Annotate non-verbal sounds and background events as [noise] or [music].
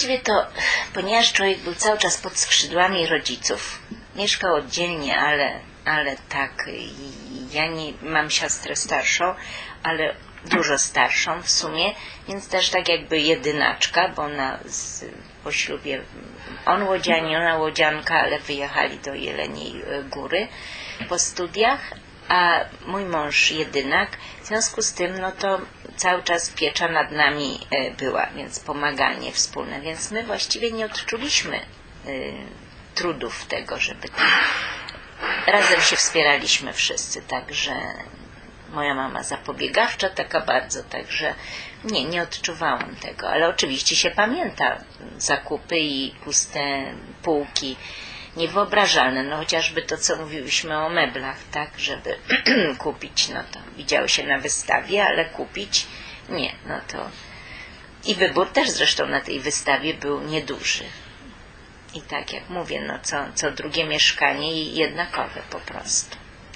Właściwie to, ponieważ człowiek był cały czas pod skrzydłami rodziców, mieszkał oddzielnie, ale, ale tak, ja nie mam siostrę starszą, ale dużo starszą w sumie, więc też tak jakby jedynaczka, bo ona z, po ślubie, on łodzianie, ona łodzianka, ale wyjechali do Jeleniej e, Góry po studiach, a mój mąż jedynak, w związku z tym, no to cały czas piecza nad nami e, była, więc pomaganie wspólne, więc my właściwie nie odczuliśmy e, trudów tego, żeby tam razem się wspieraliśmy wszyscy, także moja mama zapobiegawcza taka bardzo, także nie, nie odczuwałam tego, ale oczywiście się pamięta zakupy i puste półki, niewyobrażalne, no chociażby to, co mówiłyśmy o meblach, tak, żeby [clears throat] kupić, no to widziały się na wystawie, ale kupić nie, no to i wybór też zresztą na tej wystawie był nieduży. I tak jak mówię, no co, co drugie mieszkanie i jednakowe po prostu.